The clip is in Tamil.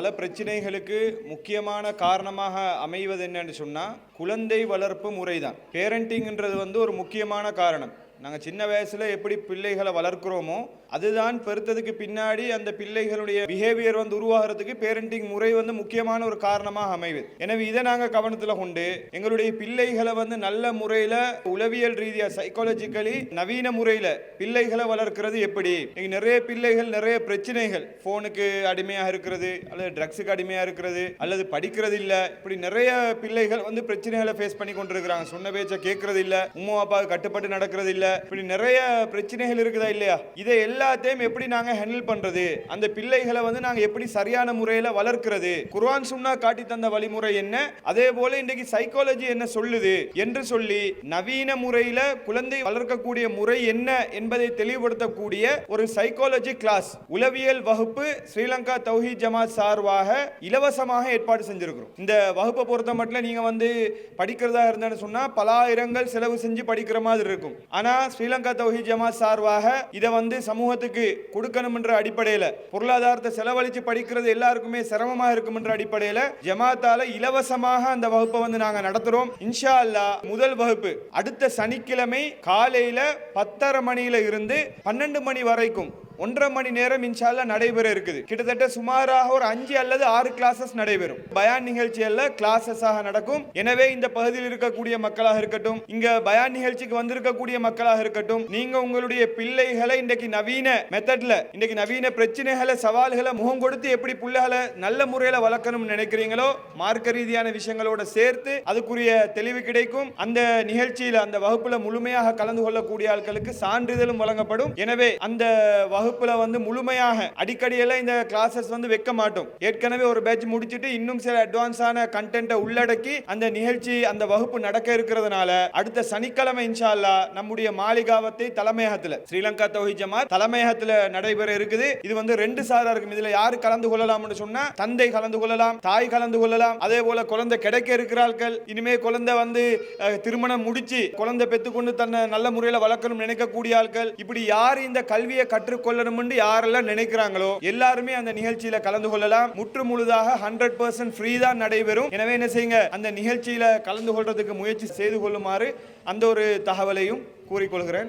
பல பிரச்சனைகளுக்கு முக்கியமான காரணமாக அமைவது என்னன்னு சொன்னால் குழந்தை வளர்ப்பு முறைதான். பேரண்டிங்ன்றது வந்து ஒரு முக்கியமான காரணம். நாங்கள் சின்ன வயசில் எப்படி பிள்ளைகளை வளர்க்குறோமோ அதுதான் பெருத்ததுக்கு பின்னாடி அந்த பிள்ளைகளுடைய பிஹேவியர் வந்து உருவாகிறதுக்கு பேரண்டிங் முறை வந்து முக்கியமான ஒரு காரணமாக அமைவது எனவே இதை நாங்கள் கவனத்தில் கொண்டு எங்களுடைய பிள்ளைகளை வந்து நல்ல முறையில் உளவியல் ரீதியாக சைக்காலஜிக்கலி நவீன முறையில் பிள்ளைகளை வளர்க்கிறது எப்படி? இன்னைக்கு நிறைய பிள்ளைகள் நிறைய பிரச்சனைகள். ஃபோனுக்கு அடிமையாக இருக்கிறது அல்லது ட்ரக்ஸுக்கு அடிமையாக இருக்கிறது அல்லது படிக்கிறது இல்லை. இப்படி நிறைய பிள்ளைகள் வந்து பிரச்சனைகளை ஃபேஸ் பண்ணி கொண்டிருக்கிறாங்க. சொன்ன பேச்சை கேட்கறது இல்லை. உம்மா அப்பாவுக்கு கட்டுப்பட்டு நடக்கிறது இல்லை. இப்படி நிறைய பிரச்சனைகள் இருக்குதா இல்லையா? இதை எல்லாத்தையும் எப்படி நாங்கள் ஹேண்டில் பண்றது? அந்த பிள்ளைகளை வந்து நாங்கள் எப்படி சரியான முறையில் வளர்க்கிறது? குர்ஆன் சுன்னா காட்டி தந்த வழிமுறை என்ன? அதே போல இன்றைக்கு சைக்காலஜி என்ன சொல்லுது? என்று சொல்லி நவீன முறையில் குழந்தை வளர்க்கக்கூடிய முறை என்ன என்பதை தெளிவுபடுத்தக்கூடிய ஒரு சைக்காலஜி கிளாஸ் உளவியல் வகுப்பு ஸ்ரீலங்கா தௌஹி ஜமாத் சார்பாக இலவசமாக ஏற்பாடு செஞ்சிருக்கிறோம். இந்த வகுப்பை பொறுத்த மட்டும் நீங்க வந்து படிக்கிறதா இருந்தேன்னு சொன்னா பலாயிரங்கள் செலவு செஞ்சு படிக்கிற மாதிரி இருக்கும். ஆனா ஸ்ரீலங்கா தௌஹி ஜமாத் சார்பாக இதை வந்து சமூகத்துக்கு கொடுக்கணும் என்ற அடிப்படையில் பொருளாதாரத்தை செலவழித்து படிக்கிறது எல்லாருக்குமே சிரமமா இருக்கும் என்ற அடிப்படையில் ஜமாத்தால இலவசமாக அந்த வகுப்பை வந்து நாங்கள் நடத்துகிறோம் இன்ஷா அல்லா முதல் வகுப்பு அடுத்த சனிக்கிழமை காலையில் பத்தரை மணியில இருந்து பன்னெண்டு மணி வரைக்கும் ஒன்றரை மணி நேரம் இன்ஷால்லா நடைபெற இருக்குது. கிட்டத்தட்ட சுமாராக ஒரு அஞ்சு அல்லது ஆறு கிளாஸஸ் நடைபெறும். பயான் நிகழ்ச்சியில் கிளாஸஸாக நடக்கும். எனவே இந்த பகுதியில் இருக்கக்கூடிய மக்களாக இருக்கட்டும் இங்க பயான் நிகழ்ச்சிக்கு வந்திருக்கக்கூடிய மக்களாக இருக்கட்டும் நீங்க உங்களுடைய பிள்ளைகளை இன்றைக்கு நவீன மெத்தட்ல இன்றைக்கு நவீன பிரச்சனைகளை சவால்களை முகம் கொடுத்து எப்படி பிள்ளைகளை நல்ல முறையில் வளர்க்கணும்னு நினைக்கிறீங்களோ மார்க்க ரீதியான விஷயங்களோட சேர்த்து அதுக்குரிய தெளிவு கிடைக்கும். அந்த நிகழ்ச்சியில் அந்த வகுப்புல முழுமையாக கலந்து கொள்ளக்கூடிய ஆட்களுக்கு சான்றிதழும் வழங்கப்படும். எனவே அந்த வகுப்புல வந்து முழுமையாக அடிக்கடியெல்லாம் இந்த கிளாஸஸ் வந்து வைக்க மாட்டோம். ஏற்கனவே ஒரு பேட்ச் முடிச்சுட்டு இன்னும் சில அட்வான்ஸான கண்டென்ட்டை உள்ளடக்கி அந்த நிகழ்ச்சி அந்த வகுப்பு நடக்க இருக்கிறதுனால அடுத்த சனிக்கிழமை இன்ஷால்லா நம்முடைய மாளிகாவத்தை தலைமையகத்துல ஸ்ரீலங்கா தௌஹி ஜமாத் தலைமையகத்துல நடைபெற இருக்குது. இது வந்து ரெண்டு சாரா இருக்கும். இதுல யாரு கலந்து கொள்ளலாம்னு சொன்னா தந்தை கலந்து கொள்ளலாம் தாய் கலந்து கொள்ளலாம். அதே போல குழந்தை கிடைக்க இருக்கிறார்கள் இனிமே குழந்தை வந்து திருமணம் முடிச்சு குழந்தை பெற்றுக்கொண்டு தன்னை நல்ல முறையில் வளர்க்கணும் நினைக்கக்கூடிய ஆட்கள் இப்படி யார் இந்த கல்வியை கற்றுக்கொள்ளணும்னு யாரெல்லாம் நினைக்கிறாங்களோ எல்லாருமே அந்த நிகழ்ச்சியில கலந்து கொள்ளலாம். முற்று முழுதாக ஹண்ட்ரட் பர்சன்ட் ஃப்ரீ தான் நடைபெறும். எனவே என்ன செய்யுங்க? அந்த நிகழ்ச்சியில கலந்து கொள்றதுக்கு முயற்சி செய்து கொள்ளுமாறு அந்த ஒரு தகவலையும் கூறிக்கொள்கிறேன்.